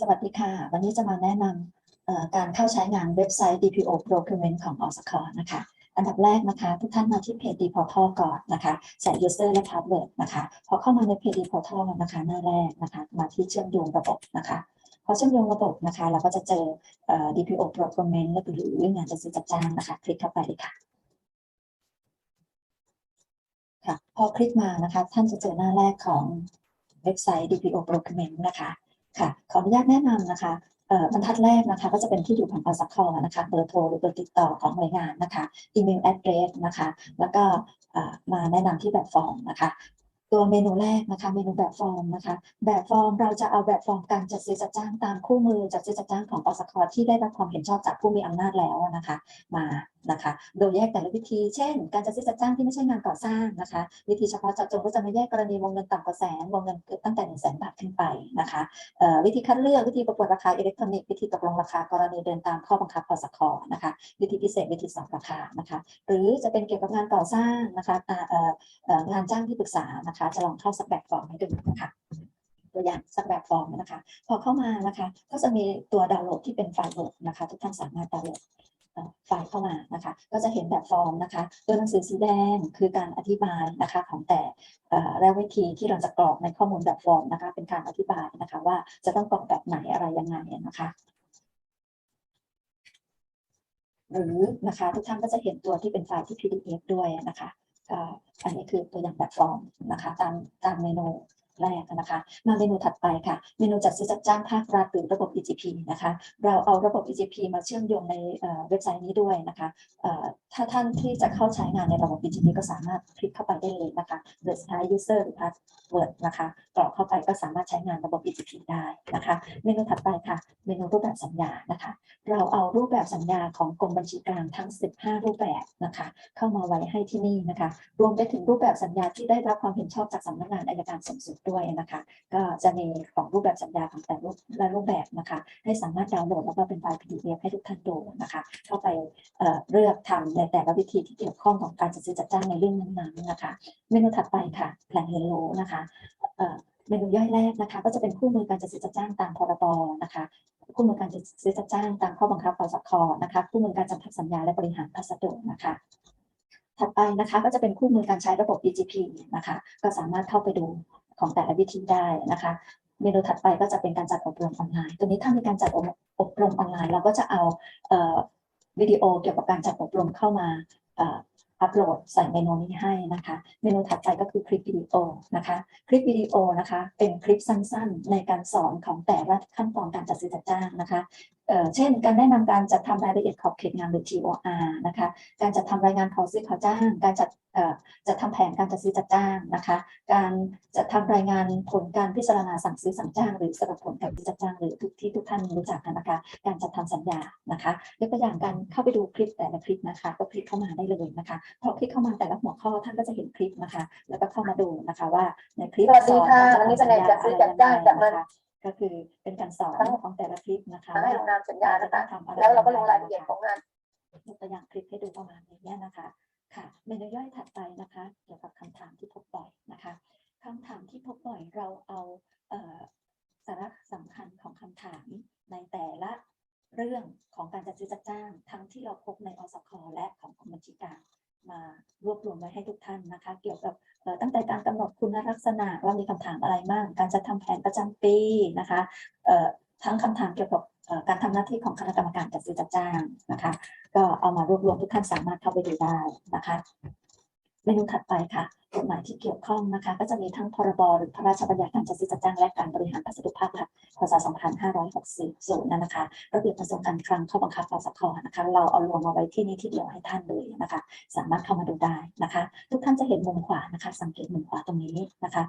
สวัสดีค่ะ วันนี้จะมาแนะนำการเข้าใช้งานเว็บไซต์ DPO Document ของอสคนะคะ อันดับแรกนะคะ ทุกท่านมาที่เพจ DPortal ก่อนนะคะ ใส่ user และ password นะคะ พอเข้ามาในเพจ DPortal นะคะหน้าแรกนะคะ มาที่เชื่อมโยงระบบนะคะพอเชื่อมโยงระบบนะคะ เราก็จะเจอ DPO Document หรืองานจัดซื้อจัดจ้างนะคะ คลิกเข้าไปเลยค่ะค่ะ พอคลิกมานะคะ ท่านจะเจอหน้าแรกของเว็บไซต์ DPO Document นะคะ ค่ะ ขออนุญาตแนะนำนะคะบรรทัดแรกนะคะก็จะเป็นที่อยู่ของอสคนะคะเบอร์โทรหรือเบอร์ติดต่อของหน่วยงานนะคะอีเมลแอดเดรสนะคะแล้วก็มาแนะนำที่แบบฟอร์มนะคะตัวเมนูแรกนะคะเมนูแบบฟอร์มนะคะ แบบฟอร์มเราจะเอาแบบฟอร์มการจัดซื้อจัดจ้างตามคู่มือจัดซื้อจัดจ้างของอสคที่ได้รับความเห็นชอบจากผู้มีอำนาจแล้วนะคะ มา นะคะ โดยแยกแต่ละวิธี เช่น การจัดซื้อจัดจ้างที่ไม่ใช่งานก่อสร้างนะคะ วิธีเฉพาะเจาะจงก็จะมาแยกกรณีวงเงินต่ำกว่าแสนวงเงินตั้งแต่หนึ่งแสนบาทขึ้นไปนะคะวิธีคัดเลือกวิธีประกวดราคาอิเล็กทรอนิกส์วิธีตกลงราคากรณีเดินตามข้อบังคับพสคนะคะวิธีพิเศษวิธีสอบราคานะคะหรือจะเป็นเกี่ยวกับงานก่อสร้างนะคะงานจ้างที่ปรึกษานะคะจะลองเข้าสักแบบฟอร์มให้ดูนะคะตัวอย่างสักแบบฟอร์มนะคะ พอเข้ามานะคะ ก็จะมีตัวดาวน์โหลดที่เป็นไฟล์ Word นะคะ ทุกท่านสามารถดาวน์โหลด ไฟล์เข้ามานะคะ ก็จะเห็นแบบฟอร์มนะคะ ตัวหนังสือสีแดงคือการอธิบายนะคะของแต่และวิธีที่เราจะกรอกในข้อมูลแบบฟอร์มนะคะ เป็นการอธิบายนะคะว่าจะต้องกรอกแบบไหนอะไรยังไงนะคะหรือนะคะทุกท่านก็จะเห็นตัวที่เป็นไฟล์ที่ PDF ด้วยนะคะอันนี้คือตัวอย่างแบบฟอร์มนะคะ ตามตามเมนู แรกนะคะ มาเมนูถัดไปค่ะ เมนูจัดซื้อจัดจ้างภาครัฐหรือระบบ EGP นะคะ เราเอาระบบ EGP มาเชื่อมโยงในเว็บไซต์นี้ด้วยนะคะถ้าท่านที่จะเข้าใช้งานในระบบ EGP ก็สามารถคลิกเข้าไปได้เลยนะคะโดยใช้ user หรือ password นะคะกรอกเข้าไปก็สามารถใช้งานระบบ EGP ได้นะคะ เมนูถัดไปค่ะ เมนูรูปแบบสัญญานะคะ เราเอารูปแบบสัญญาของกรมบัญชีกลางทั้ง 15 รูปแบบนะคะ เข้ามาไว้ให้ที่นี่นะคะ รวมไปถึงรูปแบบสัญญาที่ได้รับความเห็นชอบจากสำนักงานอัยการสูงสุดด้วยนะคะ ก็จะมีของรูปแบบสัญญาของแต่รูปและรูปแบบนะคะ ให้สามารถดาวน์โหลดแล้วก็เป็นไฟล์ PDF ให้ทุกท่านดูนะคะเข้าไปเเลือกทำในแต่ละวิธีที่เกี่ยวข้องของการจัดซื้อจัดจ้างในเรื่องนั้นๆนะคะ เมนูถัดไปค่ะแผนเรียนรู้นะคะเมนูย่อยแรกนะคะก็จะเป็นคู่มือการจัดซื้อจัดจ้างตามพรบนะคะคู่มือการจัดซื้อจัดจ้างตามข้อบังคับพสคนะคะคู่มือการจำพักสัญญาและบริหารพัสดุนะคะถัดไปนะคะก็จะเป็นคู่มือการใช้ระบบ EGP นะคะ ก็สามารถเข้าไปดู ของแต่ละวิธีได้นะคะเมนูถัดไปก็จะเป็นการจัดอบรมออนไลน์ ตัวนี้ถ้ามีการจัดอบอบรมออนไลน์ เราก็จะเอาเออวิดีโอเกี่ยวกับการจัดอบรมเข้ามาอัปโหลดใส่เมนูนี้ให้นะคะ เมนูถัดไปก็คือคลิปวิดีโอนะคะ คลิปวิดีโอนะคะ เป็นคลิปสั้นๆ ในการสอนของแต่ละขั้นตอนการจัดซื้อจัดจ้างนะคะ เอ่อเช่น การแนะนำการจัดทำรายละเอียดขอบเขตงานหรือ TOR นะคะ การจัดทำรายงานขอซื้อขอจ้าง การจัดเอ่อจัดทำแผนการจัดซื้อจัดจ้างนะคะ การจัดทำรายงานผลการพิจารณาสั่งซื้อสั่งจ้าง หรือสรุปผลการซื้อจัดจ้างหรือทุกที่ทุกท่านรู้จักกันนะคะ การจัดทำสัญญานะคะยกตัวอย่างการเข้าไปดูคลิปแต่ละคลิปนะคะ ก็คลิกเข้ามาได้เลยนะคะพอคลิกเข้ามาแต่ละหัวข้อท่านก็จะเห็นคลิปนะคะ แล้วก็เข้ามาดูนะคะว่าในคลิปสวัสดีค่ะสอวันนี้เป็นไงจัดซื้อจัดจ้างจัดเงินนะคะ ก็คือเป็นการสอนของแต่ละคลิปนะคะให้ลงนามสัญญานะคะจต้องทำอะไรแล้วเราก็ลงรายละเอียดของงานยกตัวอย่างคลิปให้ดูประมาณนี้นะคะค่ะเมนูย่อยถัดไปนะคะ เกี่ยวกับคำถามที่พบบ่อยนะคะคำถามที่พบบ่อยเราเอาเอ่อสาระสำคัญของคำถามในแต่ละเรื่องของการจัดซื้อจัดจ้าง ทั้งที่เราพบในอสคและของกรมบัญชีกลางมารวบรวมไว้ให้ทุกท่านนะคะ เกี่ยวกับเอ่อตั้งแต่การกำหนด คุณลักษณะว่ามีคำถามอะไรบ้างการจัดทำแผนประจำปีนะคะทั้งคำถามเกี่ยวกับการทำหน้าที่ของคณะกรรมการจัดซื้อจัดจ้างนะคะ ก็เอามารวบรวมทุกท่านสามารถเข้าไปดูได้นะคะ เมนูถัดไปค่ะกฎหมายที่เกี่ยวข้องนะคะ ก็จะมีทั้งพรบหรือพระราชบัญญัติการจัดซื้อจัดจ้างและการบริหารพัสดุภาครัฐพศ2560นั่นนะคะระเบียบกระทรวงการคลังข้อบังคับพสคนะคะ เราเอารวมมาไว้ที่นี่ที่เดียวให้ท่านเลยนะคะ สามารถเข้ามาดูได้นะคะ ทุกท่านจะเห็นมุมขวานะคะ สังเกตมุมขวาตรงนี้นะคะ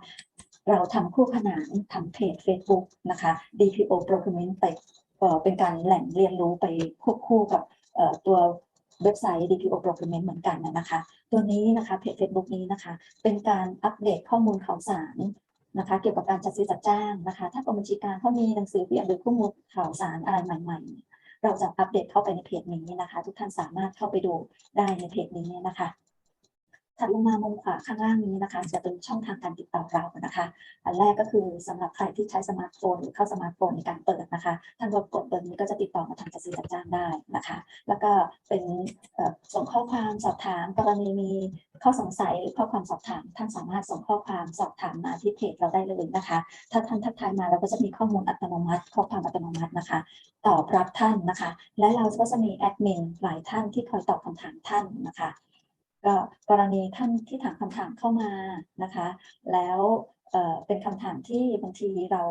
เราทำคู่ขนานทำเพจ Facebook นะคะ DPO Document ไปเป็นการแหล่งเรียนรู้ไปควบคู่กับตัว เว็บไซต์ DPO Document เหมือนกันนะคะ ตัวนี้นะคะเพจ Facebook นี้นะคะ เป็นการอัปเดตข้อมูลข่าวสารนะคะ เกี่ยวกับการจัดซื้อจัดจ้างนะคะ ถ้ากรมบัญชีกลารเขามีหนังสือเปรียบหรือข้อมูลข่าวสารอะไรใหม่ ๆ เราจะอัปเดตเข้าไปในเพจนี้นะคะ ทุกท่านสามารถเข้าไปดูได้ในเพจนี้นะคะ ถัดลงมามุมขวาข้างล่างนี้นะคะ จะเป็นช่องทางการติดต่อเรานะคะ อันแรกก็คือสำหรับใครที่ใช้สมาร์ทโฟนหรือเข้าสมาร์ทโฟนในการเปิดนะคะท่านกดเบอร์นี้ก็จะติดต่อมาทางจัดซื้อจัดจ้างได้นะคะ แล้วก็เป็นส่งข้อความสอบถามกรณีมีข้อสงสัยหรือข้อความสอบถาม ท่านสามารถส่งข้อความสอบถามมาที่เพจเราได้เลยนะคะ ถ้าท่านทักทายมาเราก็จะมีข้อมูลอัตโนมัติ ข้อความอัตโนมัตินะคะ ตอบรับท่านนะคะ และเราก็จะมีแอดมินหลายท่านที่คอยตอบคำถามท่านนะคะ กรณีท่านที่ถามคำถามเข้ามานะคะ แล้วเเป็นคำถามที่บางทีเรา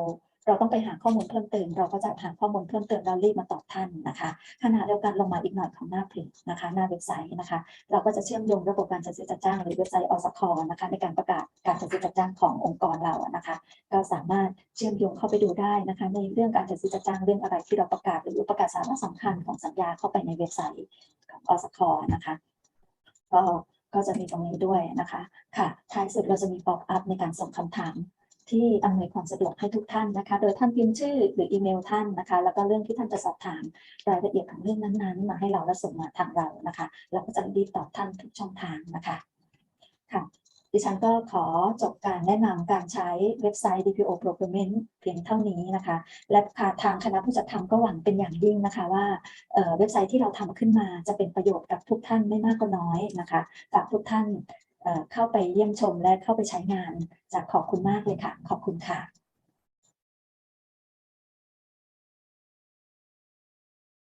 เราต้องไปหาข้อมูลเพิ่มเติม เราก็จะหาข้อมูลเพิ่มเติมแล้วรีบมาตอบท่านนะคะขณะเดียวกันลงมาอีกหน่อยของหน้าเพจนะคะ หน้าเว็บไซต์นะคะ เราก็จะเชื่อมโยงระบบการจัดซื้อจัดจ้างหรือเว็บไซต์อสคนะคะ ในการประกาศการจัดซื้อจัดจ้างขององค์กรเราอะนะคะ ก็สามารถเชื่อมโยงเข้าไปดูได้นะคะ ในเรื่องการจัดซื้อจัดจ้างเรื่องอะไรที่เราประกาศหรือประกาศสาระสำคัญของสัญญาเข้าไปในเว็บไซต์ของอสคนะคะ ก็ก็จะมีตรงนี้ด้วยนะคะค่ะท้ายสุดเราจะมีป๊อปอัพในการส่งคำถามที่อำนวยความสะดวกให้ทุกท่านนะคะ โดยท่านพิมพ์ชื่อหรืออีเมลท่านนะคะ แล้วก็เรื่องที่ท่านจะสอบถามรายละเอียดของเรื่องนั้นๆ มาให้เราและส่งมาทางเรานะคะ เราก็จะรีบตอบท่านทุกช่องทางนะคะค่ะ ดิฉันก็ขอจบการแนะนำการใช้เว็บไซต์ DPO Procurement เพียงเท่านี้นะคะ และค่ะทางคณะผู้จัดทำก็หวังเป็นอย่างยิ่งนะคะว่าเว็บไซต์ที่เราทำขึ้นมาจะเป็นประโยชน์กับทุกท่านไม่มากก็น้อยนะคะฝากทุกท่านเข้าไปเยี่ยมชมและเข้าไปใช้งานจะขอบคุณมากเลยค่ะ ขอบคุณค่ะ